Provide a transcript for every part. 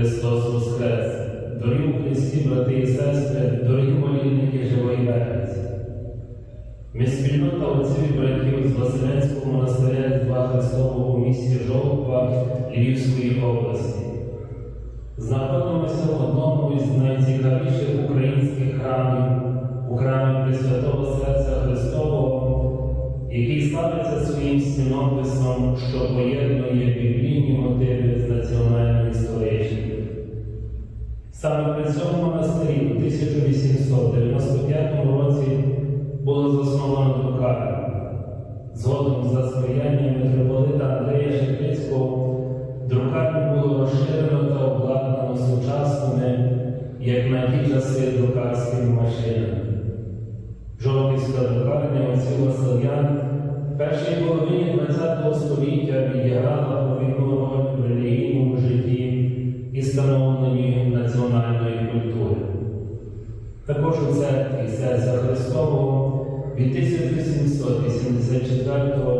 Христос Воскрес! Дорогі у Христі, брати і сестри, дорогі молільники живої Верниці! Ми спільнота отців і братів з Василенського монастиря Різдва Христового у місті Жовква Львівської області. Знаходимося в одному із найцікавіших українських храмів, у храмі Пресвятого Серця Христового, який славиться своїм стінописом, що поєднує біблійні мотиви з національно-історичними. Саме при цьому монастирі у 1895 році було засновано друкарню. Згодом за сприяння митрополита Андрея Шептицького друкарню було розширено та обладнано сучасними, як на ті часи друкарськими машинами. Жовківська друкарня отців слов'ян в першій половині ХХ століття відіграла роль в релігійному житті і становленні національної культури. Також у церкві Серця Христового від 1884 року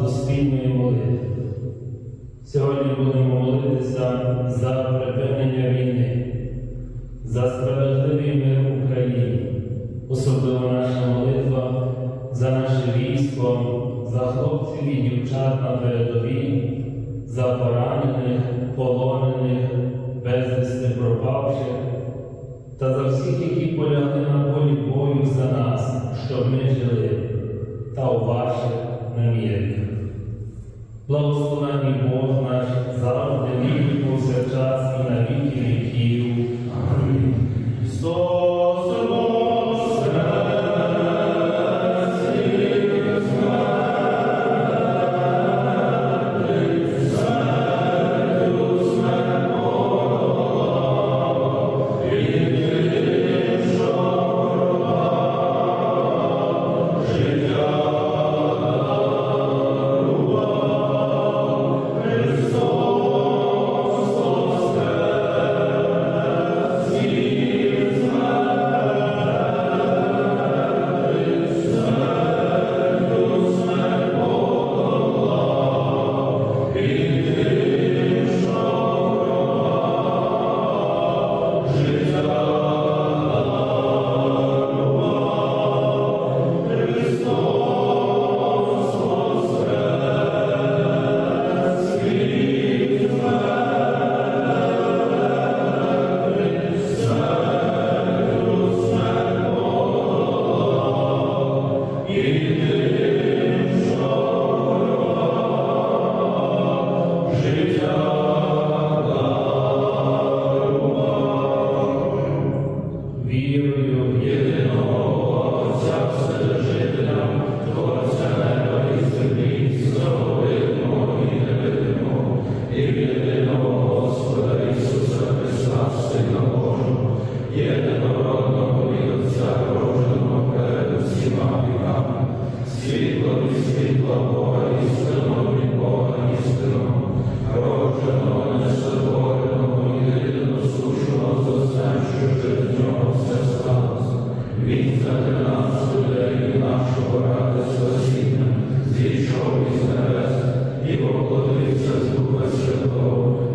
до спільної молитви. Сьогодні будемо молитися за припинення війни, за справедливий мир в Україні, особливо наша молитва за наше військо, за хлопців і дівчат на передовій, за поранених, полонених, безвісти пропавших та за всіх, які полягли на полі бою за нас, щоб ми жили та у ваших намірах. Благословенний Бог наш завжди віки повсякчас і на віки віків. Амінь.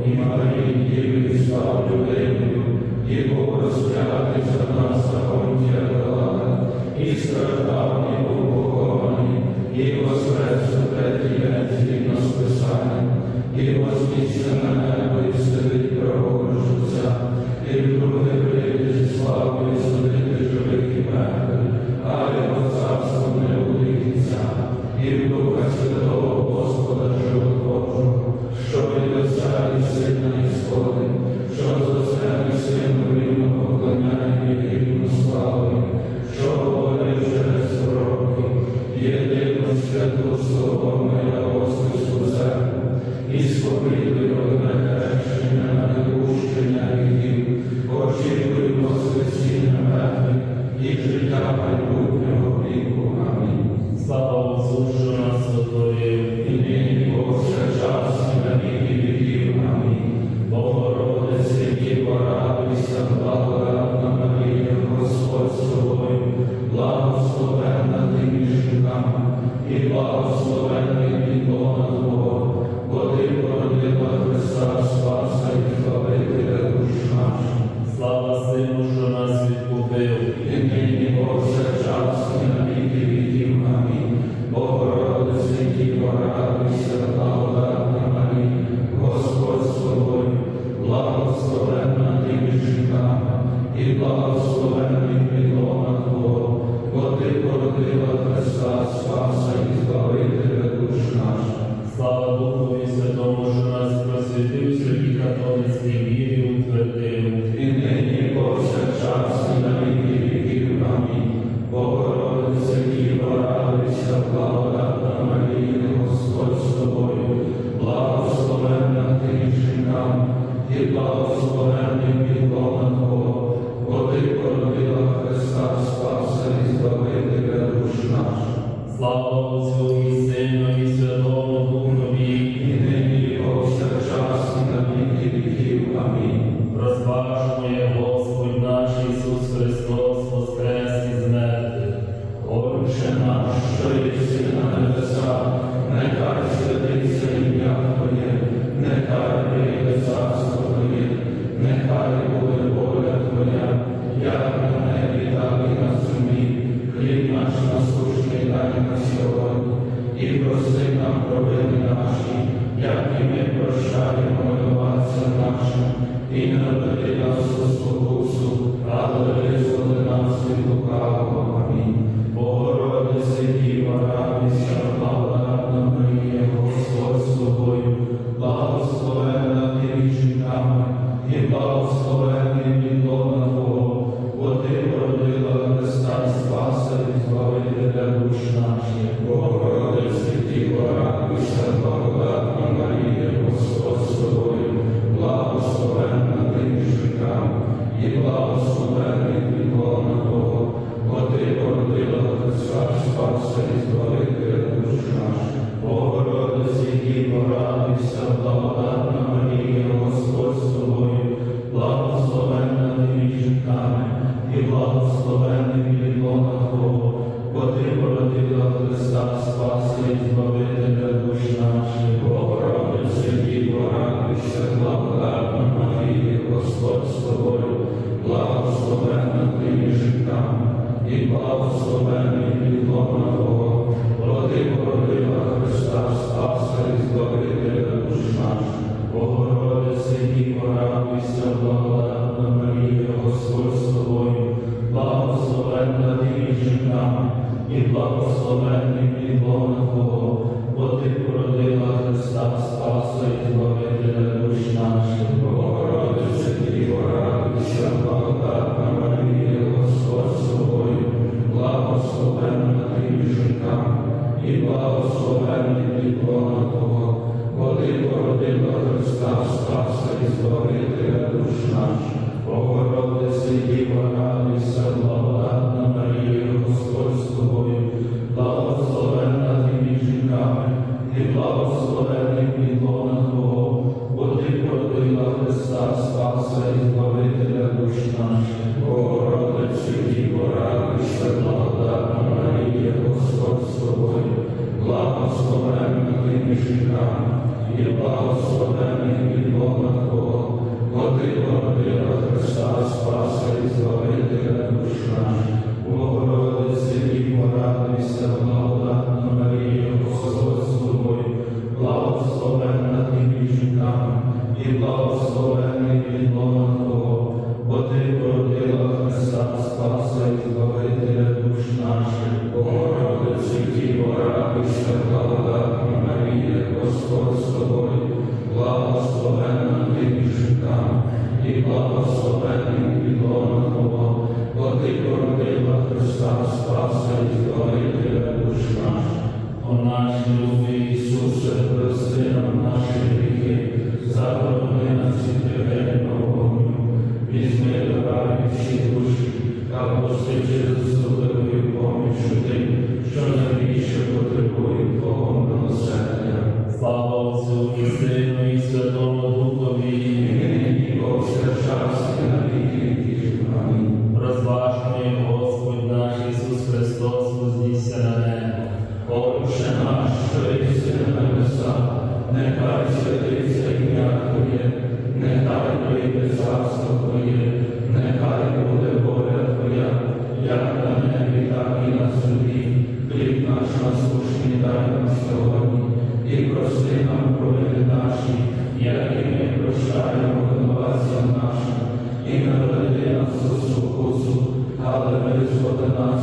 І Марії Діви став людиною, і був розп'ятий за нас на Понтія і страждав, і був і воскрес у третій день і вознісся Христа, спаси, збавителя душ наших, Богородиця, Діво, радуйся, Господь з тобою, благословенна ти між жінками, і благословенна Krishna і благословенним відома Твого, бо Ти породила Христа, Спаса і Збавителя душ наш, о наш любі Ісусе, прости нам наші гріхи, заборони нас і тебе вогню, візьми до раю всі душі, та постичи і нас суді, хліб наш насущний дай нам сьогодні, і прости нам провини наші, як і ми прощаємо винуватцям нашим, і не веди нас у спокусу, але визволи нас.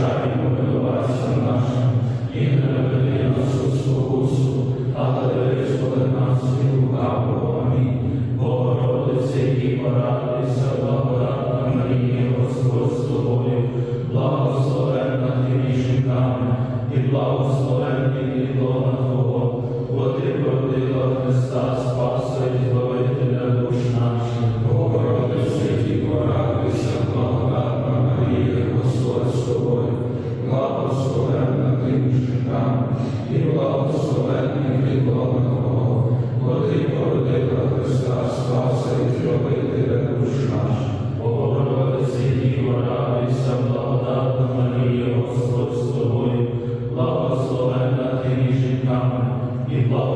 striving Благословена ти між жінками і благословена.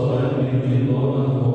Senhor,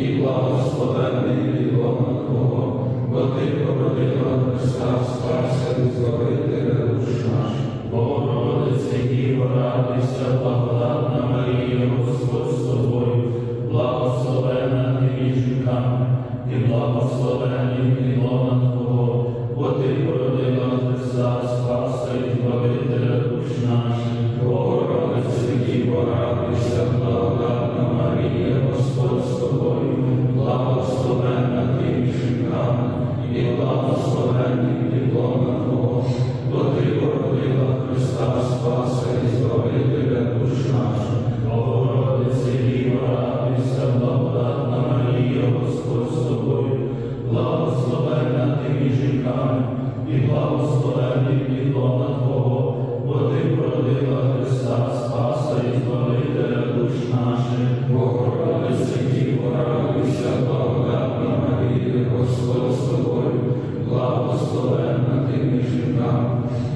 і благословенний від відома Твого, бо Ти породила Христа, спався і зловити душ наш, Богородице Діво, радуйся, благодатна Марія, Господь з тобою, благословена ти між жінками, і благословена.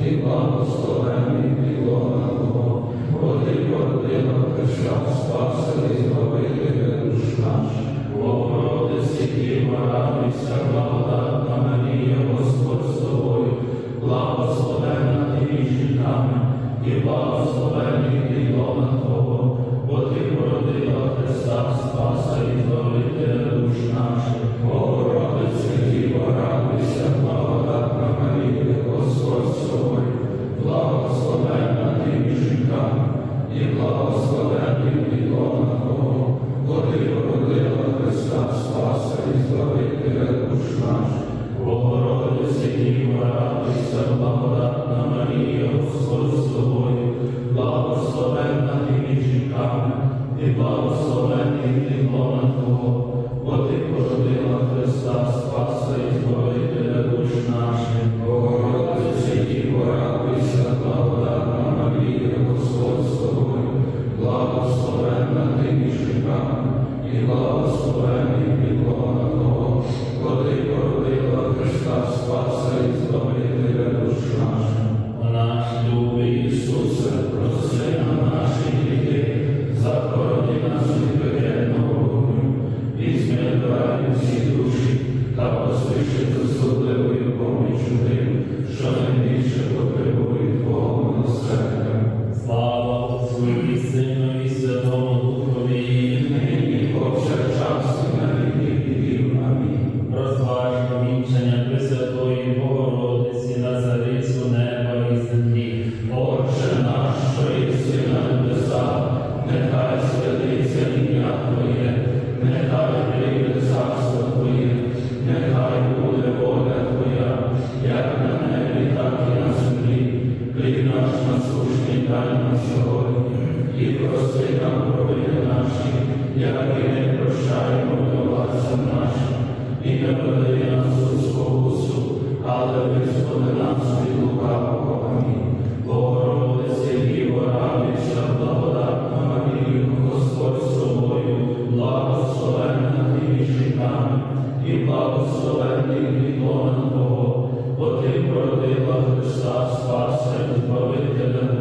He the to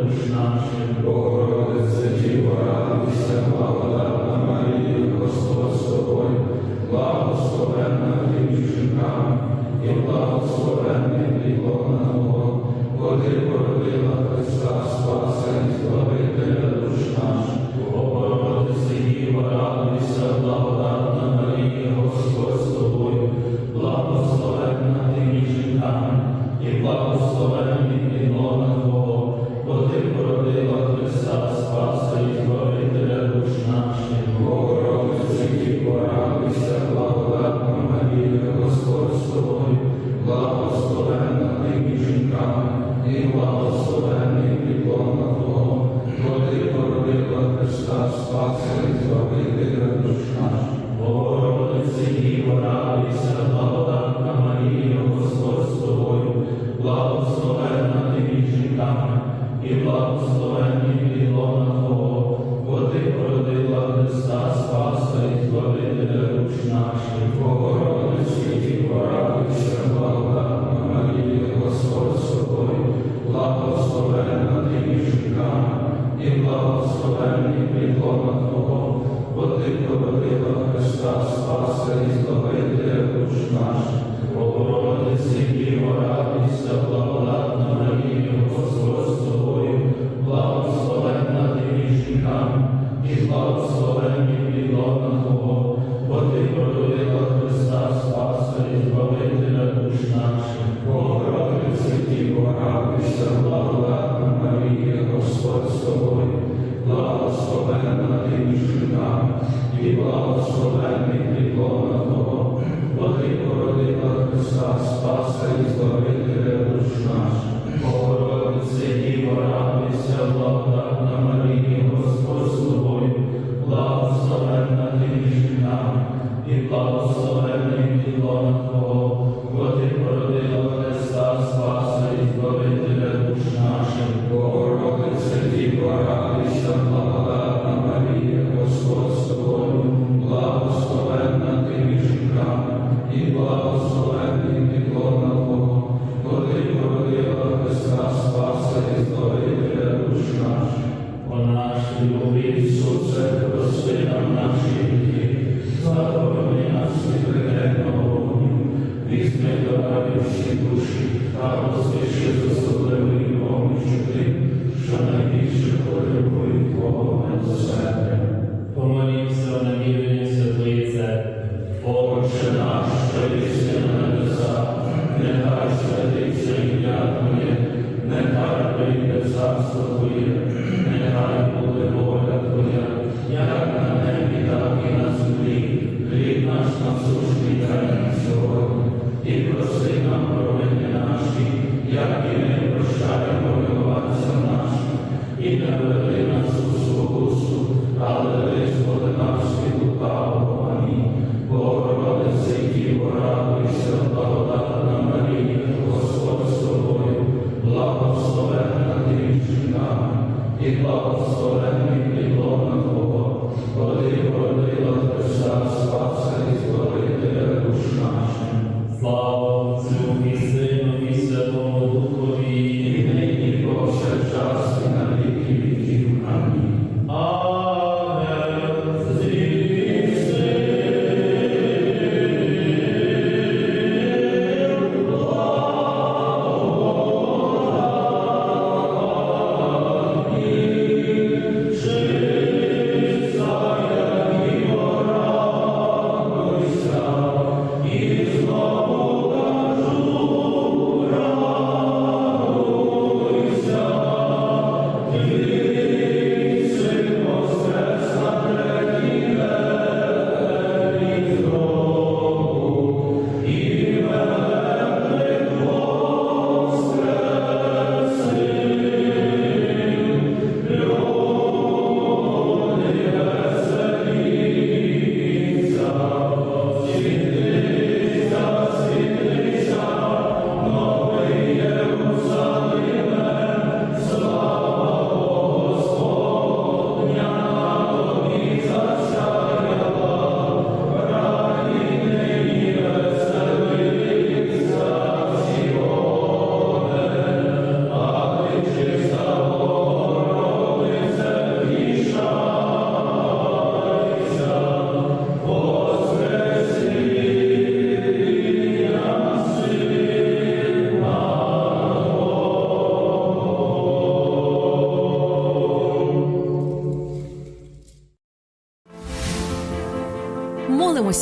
Збавителя душ і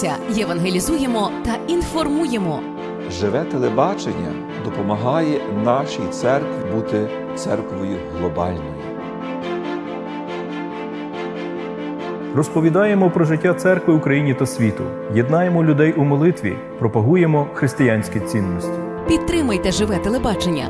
Молимося, євангелізуємо та інформуємо. Живе телебачення допомагає нашій церкві бути церквою глобальною. Розповідаємо про життя церкви в Україні та світу, єднаємо людей у молитві, пропагуємо християнські цінності. Підтримайте живе телебачення,